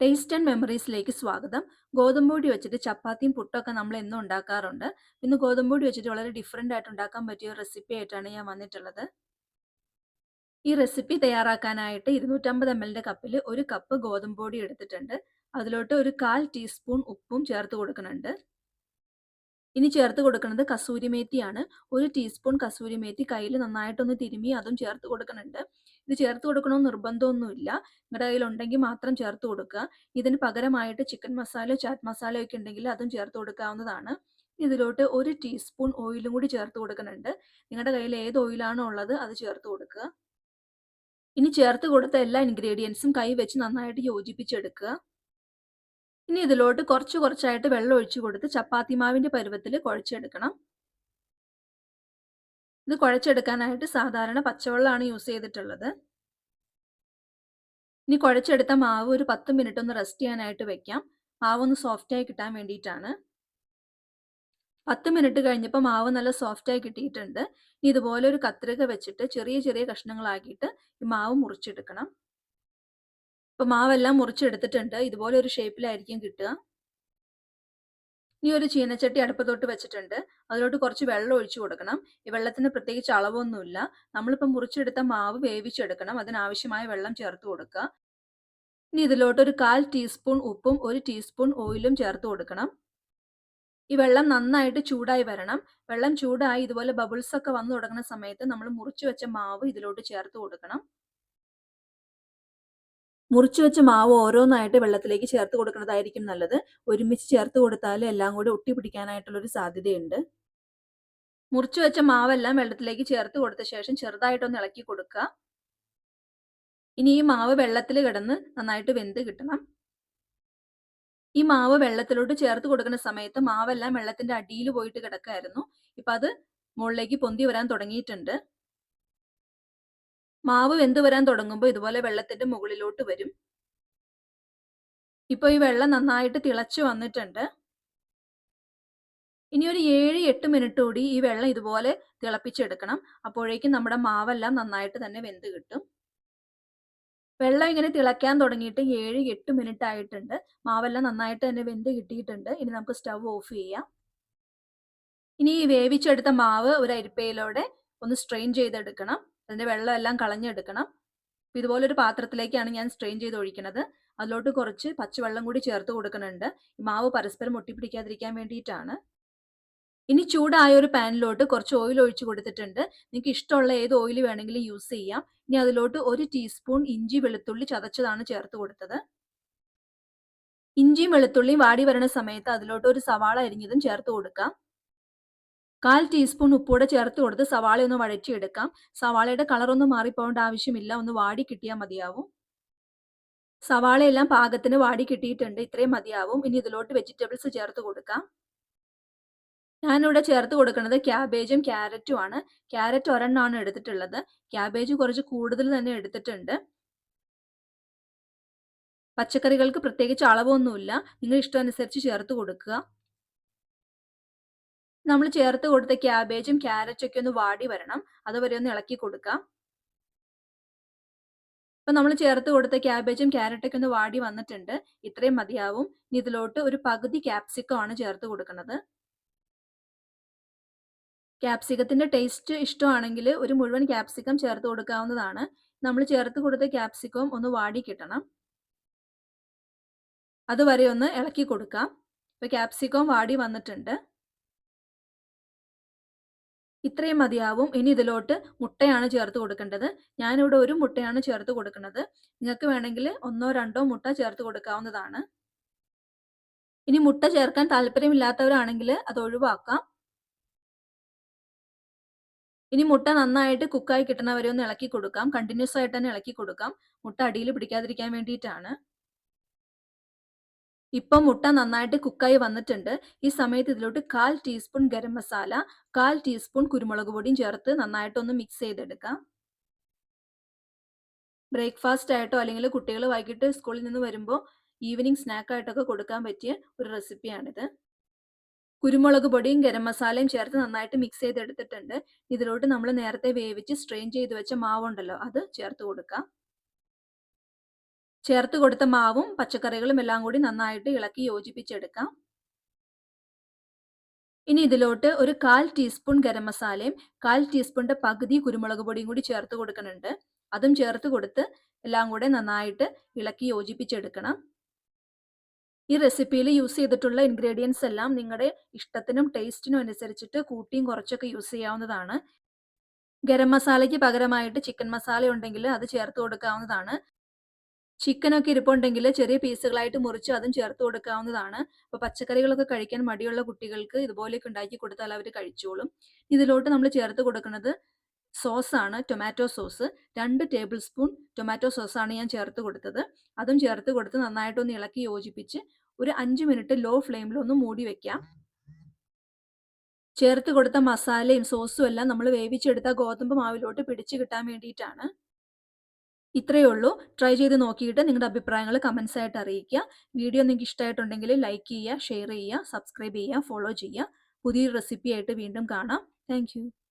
Taste and മെമ്മറീസിലേക്ക് സ്വാഗതം. ഗോതമ്പൊടി വെച്ചിട്ട് ചപ്പാത്തിയും പുട്ടൊക്കെ നമ്മൾ എന്നും ഉണ്ടാക്കാറുണ്ട്. ഇന്ന് ഗോതമ്പ് പൊടി വെച്ചിട്ട് വളരെ ഡിഫറെന്റ് ആയിട്ട് ഉണ്ടാക്കാൻ പറ്റിയ ഒരു റെസിപ്പി ആയിട്ടാണ് ഞാൻ വന്നിട്ടുള്ളത്. ഈ റെസിപ്പി തയ്യാറാക്കാനായിട്ട് ഇരുന്നൂറ്റമ്പത് എം എല്ലിന്റെ കപ്പിൽ ഒരു കപ്പ് ഗോതമ്പൊടി എടുത്തിട്ടുണ്ട്. അതിലോട്ട് ഒരു കാൽ ടീസ്പൂൺ ഉപ്പും ചേർത്ത് കൊടുക്കുന്നുണ്ട്. ഇനി ചേർത്ത് കൊടുക്കുന്നത് കസൂരിമേത്തിയാണ് ഒരു ടീസ്പൂൺ കസൂരിമേത്തി കയ്യിൽ നന്നായിട്ടൊന്ന് തിരുമി അതും ചേർത്ത് കൊടുക്കുന്നുണ്ട്. ഇത് ചേർത്ത് കൊടുക്കണമെന്ന് നിർബന്ധമൊന്നുമില്ല. നിങ്ങളുടെ കയ്യിൽ ഉണ്ടെങ്കിൽ മാത്രം ചേർത്ത് കൊടുക്കുക. ഇതിന് പകരമായിട്ട് ചിക്കൻ മസാല ചാറ്റ് മസാല ഒക്കെ ഉണ്ടെങ്കിൽ അതും ചേർത്ത് കൊടുക്കാവുന്നതാണ്. ഇതിലോട്ട് ഒരു ടീസ്പൂൺ ഓയിലും കൂടി ചേർത്ത് കൊടുക്കുന്നുണ്ട്. നിങ്ങളുടെ കയ്യിൽ ഏത് ഓയിലാണോ ഉള്ളത് അത് ചേർത്ത് കൊടുക്കുക. ഇനി ചേർത്ത് കൊടുത്ത എല്ലാ ഇൻഗ്രീഡിയൻസും കൈ വെച്ച് നന്നായിട്ട് യോജിപ്പിച്ചെടുക്കുക. ഇനി ഇതിലോട്ട് കുറച്ച് കുറച്ചായിട്ട് വെള്ളം ഒഴിച്ചു കൊടുത്ത് ചപ്പാത്തി മാവിന്റെ പരുവത്തിൽ കുഴച്ചെടുക്കണം. ഇത് കുഴച്ചെടുക്കാനായിട്ട് സാധാരണ പച്ചവെള്ളമാണ് യൂസ് ചെയ്തിട്ടുള്ളത്. ഇനി കുഴച്ചെടുത്ത മാവ് ഒരു പത്ത് മിനിറ്റ് ഒന്ന് റെസ്റ്റ് ചെയ്യാനായിട്ട് വെക്കാം. മാവ് ഒന്ന് സോഫ്റ്റായി കിട്ടാൻ വേണ്ടിയിട്ടാണ്. പത്ത് മിനിറ്റ് കഴിഞ്ഞപ്പോൾ മാവ് നല്ല സോഫ്റ്റായി കിട്ടിയിട്ടുണ്ട്. ഇനി ഇതുപോലെ ഒരു കത്രിക വെച്ചിട്ട് ചെറിയ ചെറിയ കഷ്ണങ്ങളാക്കിയിട്ട് ഈ മാവ് മുറിച്ചെടുക്കണം. ഇപ്പൊ മാവെല്ലാം മുറിച്ചെടുത്തിട്ടുണ്ട്. ഇതുപോലെ ഒരു ഷേപ്പിലായിരിക്കും കിട്ടുക. ഇനി ഒരു ചീനച്ചട്ടി അടുപ്പത്തോട്ട് വെച്ചിട്ടുണ്ട്. അതിലോട്ട് കുറച്ച് വെള്ളം ഒഴിച്ചു കൊടുക്കണം. ഈ വെള്ളത്തിന് പ്രത്യേകിച്ച് അളവൊന്നുമില്ല. നമ്മളിപ്പോൾ മുറിച്ചെടുത്ത മാവ് വേവിച്ചെടുക്കണം. അതിനാവശ്യമായ വെള്ളം ചേർത്ത് കൊടുക്കുക. ഇനി ഇതിലോട്ട് ഒരു കാൽ ടീസ്പൂൺ ഉപ്പും ഒരു ടീസ്പൂൺ ഓയിലും ചേർത്ത് കൊടുക്കണം. ഈ വെള്ളം നന്നായിട്ട് ചൂടായി വരണം. വെള്ളം ചൂടായി ഇതുപോലെ ബബിൾസ് ഒക്കെ വന്നു തുടങ്ങുന്ന സമയത്ത് നമ്മൾ മുറിച്ചു വെച്ച മാവ് ഇതിലോട്ട് ചേർത്ത് കൊടുക്കണം. മുറിച്ചു വെച്ച മാവ് ഓരോന്നായിട്ട് വെള്ളത്തിലേക്ക് ചേർത്ത് കൊടുക്കുന്നതായിരിക്കും നല്ലത്. ഒരുമിച്ച് ചേർത്ത് കൊടുത്താൽ എല്ലാം കൂടി ഒട്ടി പിടിക്കാനായിട്ടുള്ളൊരു സാധ്യതയുണ്ട്. മുറിച്ചു വെച്ച മാവെല്ലാം വെള്ളത്തിലേക്ക് ചേർത്ത് കൊടുത്ത ശേഷം ചെറുതായിട്ടൊന്ന് ഇളക്കി കൊടുക്കുക. ഇനി ഈ മാവ് വെള്ളത്തിൽ കിടന്ന് നന്നായിട്ട് വെന്ത് കിട്ടണം. ഈ മാവ് വെള്ളത്തിലോട്ട് ചേർത്ത് കൊടുക്കുന്ന സമയത്ത് മാവെല്ലാം വെള്ളത്തിന്റെ അടിയിൽ പോയിട്ട് കിടക്കായിരുന്നു. ഇപ്പൊ അത് മുകളിലേക്ക് പൊന്തി വരാൻ തുടങ്ങിയിട്ടുണ്ട്. മാവ് വെന്ത് വരാൻ തുടങ്ങുമ്പോൾ ഇതുപോലെ വെള്ളത്തിന്റെ മുകളിലോട്ട് വരും. ഇപ്പൊ ഈ വെള്ളം നന്നായിട്ട് തിളച്ചു വന്നിട്ടുണ്ട്. ഇനി ഒരു ഏഴ് എട്ട് മിനിറ്റ് കൂടി ഈ വെള്ളം ഇതുപോലെ തിളപ്പിച്ചെടുക്കണം. അപ്പോഴേക്കും നമ്മുടെ മാവെല്ലാം നന്നായിട്ട് തന്നെ വെന്ത് കിട്ടും. വെള്ളം ഇങ്ങനെ തിളയ്ക്കാൻ തുടങ്ങിയിട്ട് ഏഴ് എട്ട് മിനിറ്റ് ആയിട്ടുണ്ട്. മാവെല്ലാം നന്നായിട്ട് തന്നെ വെന്ത് കിട്ടിയിട്ടുണ്ട്. ഇനി നമുക്ക് സ്റ്റവ് ഓഫ് ചെയ്യാം. ഇനി ഈ വേവിച്ചെടുത്ത മാവ് ഒരു അരിപ്പയിലൂടെ ഒന്ന് സ്ട്രെയിൻ ചെയ്തെടുക്കണം. അതിന്റെ വെള്ളം എല്ലാം കളഞ്ഞെടുക്കണം. ഇതുപോലെ ഒരു പാത്രത്തിലേക്കാണ് ഞാൻ സ്ട്രെയിൻ ചെയ്ത് ഒഴിക്കുന്നത്. അതിലോട്ട് കുറച്ച് പച്ചവെള്ളം കൂടി ചേർത്ത് കൊടുക്കുന്നുണ്ട്. മാവ് പരസ്പരം ഒട്ടിപ്പിടിക്കാതിരിക്കാൻ വേണ്ടിയിട്ടാണ്. ഇനി ചൂടായ ഒരു പാനിലോട്ട് കുറച്ച് ഓയിൽ ഒഴിച്ചു കൊടുത്തിട്ടുണ്ട്. നിങ്ങൾക്ക് ഇഷ്ടമുള്ള ഏത് ഓയിൽ വേണമെങ്കിലും യൂസ് ചെയ്യാം. ഇനി അതിലോട്ട് ഒരു ടീസ്പൂൺ ഇഞ്ചി വെളുത്തുള്ളി ചതച്ചതാണ് ചേർത്ത് കൊടുത്തത്. ഇഞ്ചിയും വെളുത്തുള്ളിയും വാടി വരുന്ന സമയത്ത് അതിലോട്ട് ഒരു സവാള അരിഞ്ഞതും ചേർത്ത് കൊടുക്കാം. കാൽ ടീസ്പൂൺ ഉപ്പൂടെ ചേർത്ത് കൊടുത്ത് സവാള ഒന്ന് വഴറ്റിയെടുക്കാം. സവാളയുടെ കളർ ഒന്നും മാറിപ്പോകേണ്ട ആവശ്യമില്ല. ഒന്ന് വാടി കിട്ടിയാൽ മതിയാവും. സവാളയെല്ലാം പാകത്തിന് വാടി കിട്ടിയിട്ടുണ്ട്. ഇത്രയും മതിയാവും. ഇനി ഇതിലോട്ട് വെജിറ്റബിൾസ് ചേർത്ത് കൊടുക്കാം. ഞാനിവിടെ ചേർത്ത് കൊടുക്കുന്നത് ക്യാബേജും ക്യാരറ്റും ആണ്. ക്യാരറ്റ് ഒരെണ്ണമാണ് എടുത്തിട്ടുള്ളത്. ക്യാബേജ് കുറച്ച് കൂടുതൽ തന്നെ എടുത്തിട്ടുണ്ട്. പച്ചക്കറികൾക്ക് പ്രത്യേകിച്ച് അളവൊന്നുമില്ല. നിങ്ങൾ ഇഷ്ടമനുസരിച്ച് ചേർത്ത് കൊടുക്കുക. നമ്മൾ ചേർത്ത് കൊടുത്ത ക്യാബേജും ക്യാരറ്റും ഒക്കെ ഒന്ന് വാടി വരണം. അതുവരെ ഒന്ന് ഇളക്കി കൊടുക്കാം. ഇപ്പൊ നമ്മൾ ചേർത്ത് കൊടുത്ത ക്യാബേജും ക്യാരറ്റൊക്കെ ഒന്ന് വാടി വന്നിട്ടുണ്ട്. ഇത്രയും മതിയാവും. ഇനി ഇതിലോട്ട് ഒരു പകുതി ക്യാപ്സിക്കം ആണ് ചേർത്ത് കൊടുക്കുന്നത്. ക്യാപ്സിക്കത്തിന്റെ ടേസ്റ്റ് ഇഷ്ടമാണെങ്കിൽ ഒരു മുഴുവൻ ക്യാപ്സിക്കം ചേർത്ത് കൊടുക്കാവുന്നതാണ്. നമ്മൾ ചേർത്ത് കൊടുത്ത ക്യാപ്സിക്കവും ഒന്ന് വാടി കിട്ടണം. അതുവരെ ഒന്ന് ഇളക്കി കൊടുക്കാം. ഇപ്പൊ ക്യാപ്സിക്കം വാടി വന്നിട്ടുണ്ട്. ഇത്രയും മതിയാവും. ഇനി ഇതിലോട്ട് മുട്ടയാണ് ചേർത്ത് കൊടുക്കേണ്ടത്. ഞാനിവിടെ ഒരു മുട്ടയാണ് ചേർത്ത് കൊടുക്കുന്നത്. നിങ്ങൾക്ക് വേണമെങ്കിൽ ഒന്നോ രണ്ടോ മുട്ട ചേർത്ത് കൊടുക്കാവുന്നതാണ്. ഇനി മുട്ട ചേർക്കാൻ താല്പര്യമില്ലാത്തവരാണെങ്കിൽ അത് ഒഴിവാക്കാം. ഇനി മുട്ട നന്നായിട്ട് കുക്കായി കിട്ടണവരെ ഒന്ന് ഇളക്കി കൊടുക്കാം. കണ്ടിന്യൂസ് ആയിട്ട് തന്നെ ഇളക്കി കൊടുക്കാം. മുട്ട അടിയിൽ പിടിക്കാതിരിക്കാൻ വേണ്ടിയിട്ടാണ്. ഇപ്പം മുട്ട നന്നായിട്ട് കുക്കായി വന്നിട്ടുണ്ട്. ഈ സമയത്ത് ഇതിലോട്ട് കാൽ ടീസ്പൂൺ ഗരം മസാല കാൽ ടീസ്പൂൺ കുരുമുളക് പൊടിയും ചേർത്ത് നന്നായിട്ടൊന്ന് മിക്സ് ചെയ്തെടുക്കാം. ബ്രേക്ക്ഫാസ്റ്റ് ആയിട്ടോ അല്ലെങ്കിൽ കുട്ടികൾ വൈകിട്ട് സ്കൂളിൽ നിന്ന് വരുമ്പോൾ ഈവനിങ് സ്നാക്കായിട്ടൊക്കെ കൊടുക്കാൻ പറ്റിയ ഒരു റെസിപ്പിയാണിത് കുരുമുളക് പൊടിയും ഗരം മസാലയും ചേർത്ത് നന്നായിട്ട് മിക്സ് ചെയ്തെടുത്തിട്ടുണ്ട്. ഇതിലോട്ട് നമ്മൾ നേരത്തെ വേവിച്ച് സ്ട്രെയിൻ ചെയ്ത് വെച്ച മാവുണ്ടല്ലോ അത് ചേർത്ത് കൊടുക്കാം. ചേർത്ത് കൊടുത്ത മാവും പച്ചക്കറികളും എല്ലാം കൂടി നന്നായിട്ട് ഇളക്കി യോജിപ്പിച്ചെടുക്കാം. ഇനി ഇതിലോട്ട് ഒരു കാൽ ടീസ്പൂൺ ഗരം മസാലയും കാൽ ടീസ്പൂണിന്റെ പകുതി കുരുമുളക് പൊടിയും കൂടി ചേർത്ത് കൊടുക്കുന്നുണ്ട്. അതും ചേർത്ത് കൊടുത്ത് എല്ലാം കൂടെ നന്നായിട്ട് ഇളക്കി യോജിപ്പിച്ചെടുക്കണം. ഈ റെസിപ്പിയിൽ യൂസ് ചെയ്തിട്ടുള്ള ഇൻഗ്രീഡിയൻസ് എല്ലാം നിങ്ങളുടെ ഇഷ്ടത്തിനും ടേസ്റ്റിനും അനുസരിച്ചിട്ട് കൂട്ടിയും കുറച്ചൊക്കെ യൂസ് ചെയ്യാവുന്നതാണ്. ഗരം മസാലയ്ക്ക് പകരമായിട്ട് ചിക്കൻ മസാല ഉണ്ടെങ്കിൽ അത് ചേർത്ത് കൊടുക്കാവുന്നതാണ്. ചിക്കനൊക്കെ ഇരിപ്പുണ്ടെങ്കിൽ ചെറിയ പീസുകളായിട്ട് മുറിച്ച് അതും ചേർത്ത് കൊടുക്കാവുന്നതാണ്. അപ്പോൾ പച്ചക്കറികളൊക്കെ കഴിക്കാൻ മടിയുള്ള കുട്ടികൾക്ക് ഇതുപോലെയൊക്കെ ഉണ്ടാക്കി കൊടുത്താൽ അവർ കഴിച്ചോളും. ഇതിലോട്ട് നമ്മൾ ചേർത്ത് കൊടുക്കുന്നത് സോസാണ് ടൊമാറ്റോ സോസ് രണ്ട് ടേബിൾ സ്പൂൺ ടൊമാറ്റോ സോസാണ് ഞാൻ ചേർത്ത് കൊടുത്തത്. അതും ചേർത്ത് കൊടുത്ത് നന്നായിട്ടൊന്ന് ഇളക്കി യോജിപ്പിച്ച് ഒരു അഞ്ച് മിനിറ്റ് ലോ ഫ്ലെയിമിൽ ഒന്ന് മൂടി വെക്കാം. ചേർത്ത് കൊടുത്ത മസാലയും സോസും എല്ലാം നമ്മൾ വേവിച്ചെടുത്ത ഗോതമ്പ് മാവിലോട്ട് പിടിച്ചു കിട്ടാൻ വേണ്ടിയിട്ടാണ്. ഇത്രയേ ഉള്ളൂ. ട്രൈ ചെയ്ത് നോക്കിയിട്ട് നിങ്ങളുടെ അഭിപ്രായങ്ങൾ കമൻസ് ആയിട്ട് അറിയിക്കുക. വീഡിയോ നിങ്ങൾക്ക് ഇഷ്ടമായിട്ടുണ്ടെങ്കിൽ ലൈക്ക് ചെയ്യുക ഷെയർ ചെയ്യുക സബ്സ്ക്രൈബ് ചെയ്യുക ഫോളോ ചെയ്യുക. പുതിയൊരു റെസിപ്പി ആയിട്ട് വീണ്ടും കാണാം. താങ്ക്